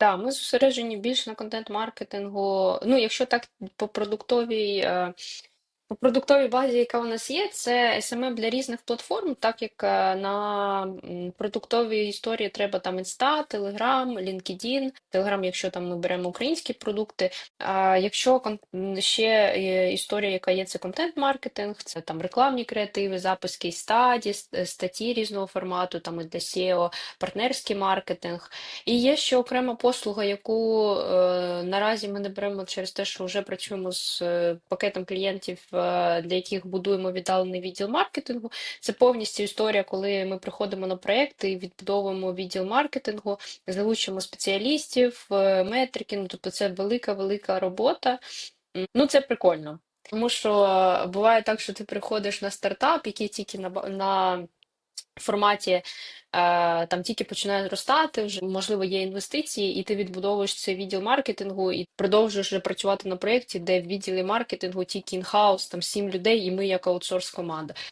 Да, ми зосереджені більше на контент-маркетингу. Ну, якщо так по продуктовій, е, по продуктовій базі, яка у нас є, це SMM для різних платформ, так як е, на продуктовій історії треба там Insta, Telegram, LinkedIn, Telegram, якщо там ми беремо українські продукти. А якщо ще е, історія, яка є, це контент-маркетинг, це там рекламні креативи, запис кейс-стаді, статті різного формату, там і для SEO, партнерський маркетинг. І є ще окрема послуга, яку е, наразі ми не беремо через те, що вже працюємо з е, пакетом клієнтів, е, для яких будуємо віддалений відділ маркетингу. Це повністю історія, коли ми приходимо на проєкти і відбудовуємо відділ маркетингу, залучимо спеціалістів, е, метрики. Ну, тобто це велика, велика робота. Ну, це прикольно. Тому що е, буває так, що ти приходиш на стартап, який тільки на, на форматі е, там тільки починає зростати, вже можливо є інвестиції, і ти відбудовуєш цей відділ маркетингу і продовжуєш вже працювати на проєкті, де в відділі маркетингу тільки інхаус, там сім людей, і ми як аутсорс команда.